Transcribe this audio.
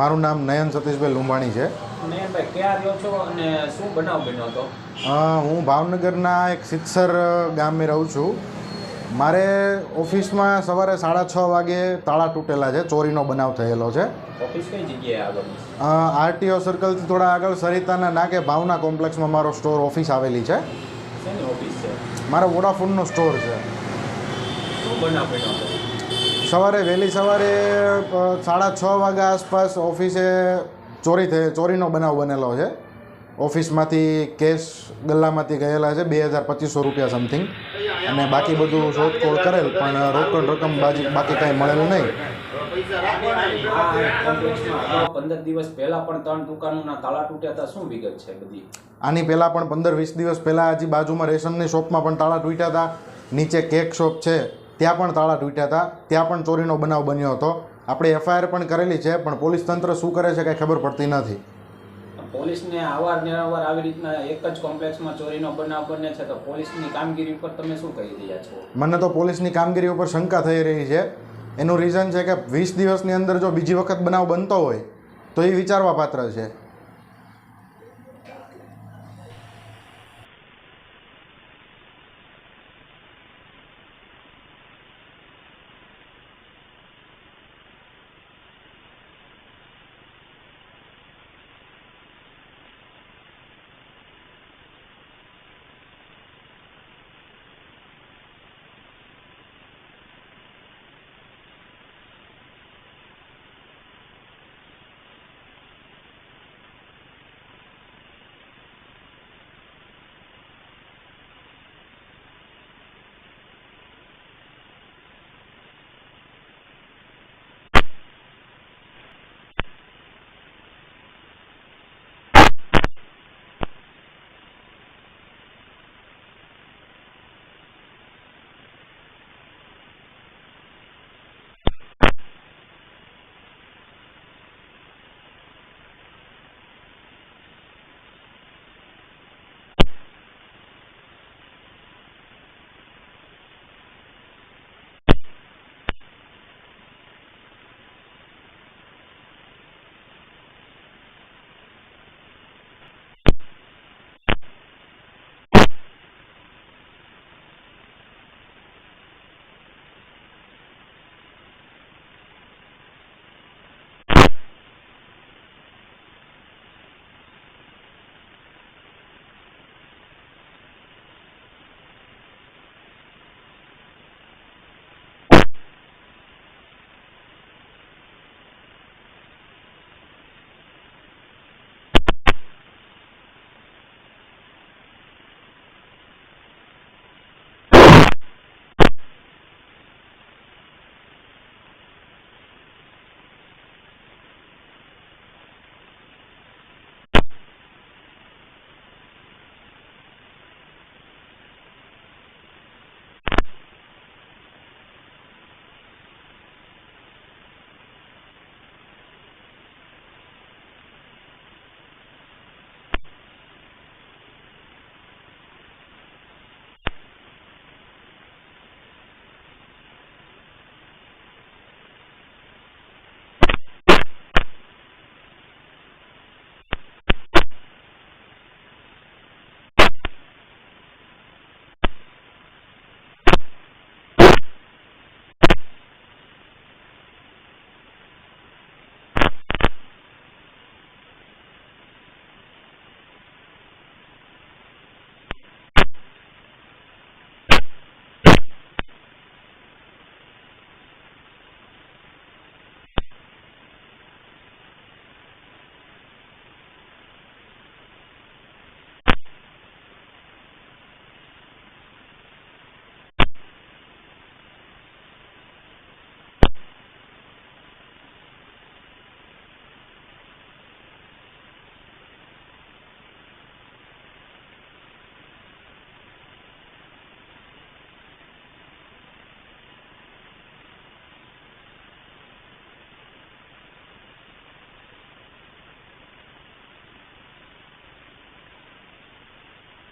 મારું નામ નયન સતીશભાઈ લુંબાણી છે. હું ભાવનગરના એક સિત્સર ગામે રહું છું. મારે ઓફિસમાં સવારે સાડા છ વાગે તાળા તૂટેલા છે ચોરીનો બનાવ થયેલો છે. આરટીઓ સર્કલથી થોડા આગળ સરિતાના નાકે ભાવના કોમ્પ્લેક્સમાં મારો સ્ટોર ઓફિસ આવેલી છે. મારો વોડાફોનનો સ્ટોર છે શું બનાવ બન્યો હતો સવારે વહેલી સવારે સાડા છ વાગ્યા આસપાસ ઓફિસે ચોરી થઈ ચોરીનો બનાવ બનેલો છે. ઓફિસમાંથી કેશ ગલ્લામાંથી ગયેલા છે બે હજાર પચીસો રૂપિયા સમથિંગ. અને બાકી બધું શોધખોળ કરેલ પણ રોકડ રકમ બાજી બાકી કાંઈ મળેલું નહીં. પંદર દિવસ પહેલા પણ ત્રણ દુકાનોના તાળા તૂટ્યા હતા શું વિગત છે બધી? આની પહેલાં પણ પંદર વીસ દિવસ પહેલાં હજી બાજુમાં રેશનની શોપમાં પણ તાળા તૂટ્યા હતા નીચે કેક શોપ છે. ત્યાં પણ તાળા તૂટ્યા હતા. ત્યાં પણ ચોરીનો બનાવ બન્યો હતો. આપણે એફઆઈઆર પણ કરેલી છે પણ પોલીસ તંત્ર શું કરે છે કાંઈ ખબર પડતી નથી. પોલીસને અવાર નિરાવાર આવી રીતના એક જ કોમ્પ્લેક્સમાં ચોરીનો બનાવ બને છે તો પોલીસની કામગીરી ઉપર તમે શું કહી રહ્યા છો? મને તો પોલીસની કામગીરી ઉપર શંકા થઈ રહી છે. એનું રીઝન છે કે વીસ દિવસની અંદર જો બીજી વખત બનાવ બનતો હોય તો એ વિચારવા પાત્ર છે.